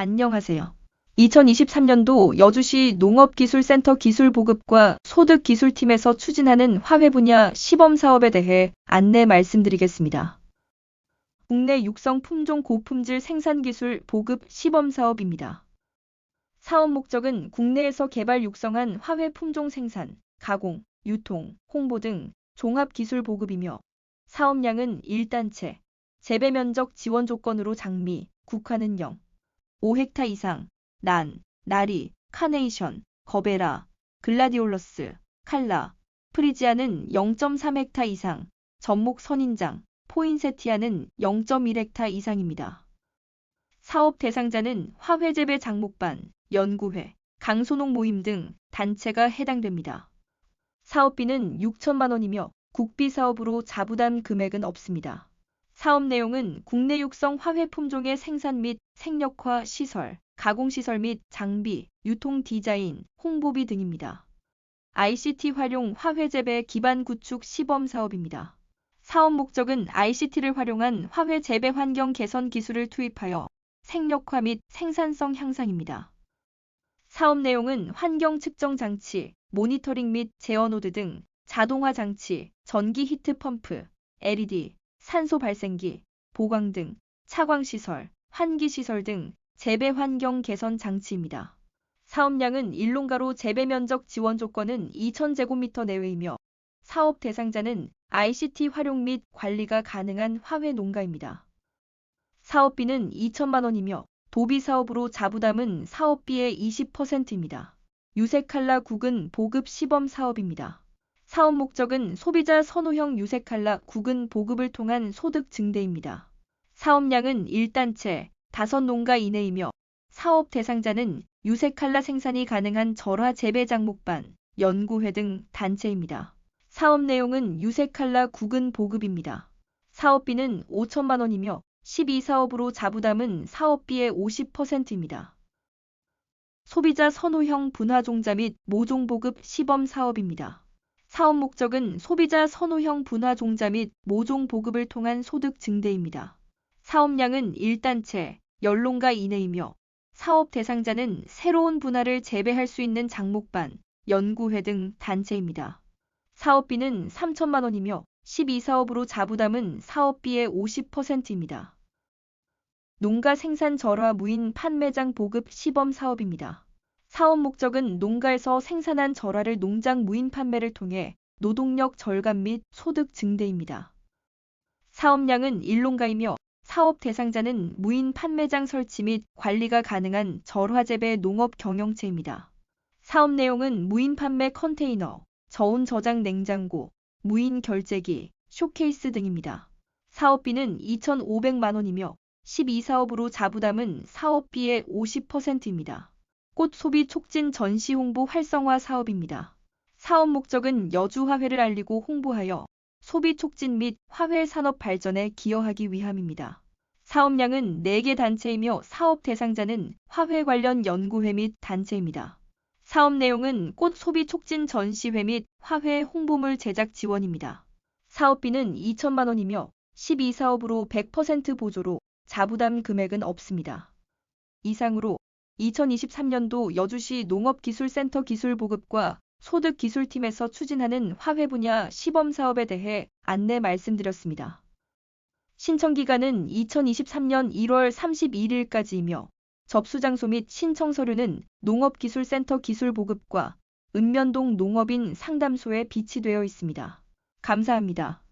안녕하세요. 2023년도 여주시 농업기술센터 기술보급과 소득기술팀에서 추진하는 화훼 분야 시범 사업에 대해 안내 말씀드리겠습니다. 국내 육성 품종 고품질 생산기술 보급 시범 사업입니다. 사업 목적은 국내에서 개발 육성한 화훼 품종 생산, 가공, 유통, 홍보 등 종합기술 보급이며 사업량은 1단체, 재배 면적 지원 조건으로 장미, 국화는 0, 5헥타 이상, 난, 나리, 카네이션, 거베라, 글라디올러스, 칼라, 프리지아는 0.3헥타 이상, 전목 선인장, 포인세티아는 0.1헥타 이상입니다. 사업 대상자는 화훼재배 장목반, 연구회, 강소농 모임 등 단체가 해당됩니다. 사업비는 6천만 원이며 국비 사업으로 자부담 금액은 없습니다. 사업 내용은 국내 육성 화훼 품종의 생산 및 생력화 시설, 가공시설 및 장비, 유통 디자인, 홍보비 등입니다. ICT 활용 화훼 재배 기반 구축 시범 사업입니다. 사업 목적은 ICT를 활용한 화훼 재배 환경 개선 기술을 투입하여 생력화 및 생산성 향상입니다. 사업 내용은 환경 측정 장치, 모니터링 및 제어 노드 등 자동화 장치, 전기 히트 펌프, LED, 산소 발생기, 보강 등 차광 시설, 환기 시설 등 재배 환경 개선 장치입니다. 사업량은 일농가로 재배 면적 지원 조건은 2,000제곱미터 내외이며 사업 대상자는 ICT 활용 및 관리가 가능한 화훼 농가입니다. 사업비는 2천만 원이며 도비 사업으로 자부담은 사업비의 20%입니다. 유색칼라 국은 보급 시범 사업입니다. 사업 목적은 소비자 선호형 유색칼라 국은 보급을 통한 소득 증대입니다. 사업량은 1단체 5농가 이내이며 사업 대상자는 유색칼라 생산이 가능한 절화 재배 장목반, 연구회 등 단체입니다. 사업 내용은 유색칼라 국은 보급입니다. 사업비는 5천만 원이며 12사업으로 자부담은 사업비의 50%입니다. 소비자 선호형 분화종자 및 모종 보급 시범 사업입니다. 사업 목적은 소비자 선호형 분화종자 및 모종 보급을 통한 소득 증대입니다. 사업량은 1단체, 연농가 이내이며 사업 대상자는 새로운 분화를 재배할 수 있는 장목반, 연구회 등 단체입니다. 사업비는 3천만 원이며 12사업으로 자부담은 사업비의 50%입니다. 농가 생산 절화 무인 판매장 보급 시범 사업입니다. 사업 목적은 농가에서 생산한 절화를 농장 무인 판매를 통해 노동력 절감 및 소득 증대입니다. 사업량은 1농가이며 사업 대상자는 무인 판매장 설치 및 관리가 가능한 절화재배 농업 경영체입니다. 사업 내용은 무인 판매 컨테이너, 저온 저장 냉장고, 무인 결제기, 쇼케이스 등입니다. 사업비는 2,500만 원이며 12사업으로 자부담은 사업비의 50%입니다. 꽃 소비 촉진 전시 홍보 활성화 사업입니다. 사업 목적은 여주 화훼를 알리고 홍보하여 소비 촉진 및 화훼 산업 발전에 기여하기 위함입니다. 사업량은 4개 단체이며 사업 대상자는 화훼 관련 연구회 및 단체입니다. 사업 내용은 꽃 소비 촉진 전시회 및 화훼 홍보물 제작 지원입니다. 사업비는 2천만 원이며 12사업으로 100% 보조로 자부담 금액은 없습니다. 이상으로 2023년도 여주시 농업기술센터 기술 보급과 소득기술팀에서 추진하는 화훼 분야 시범 사업에 대해 안내 말씀드렸습니다. 신청 기간은 2023년 1월 31일까지이며 접수 장소 및 신청 서류는 농업기술센터 기술 보급과 읍면동 농업인 상담소에 비치되어 있습니다. 감사합니다.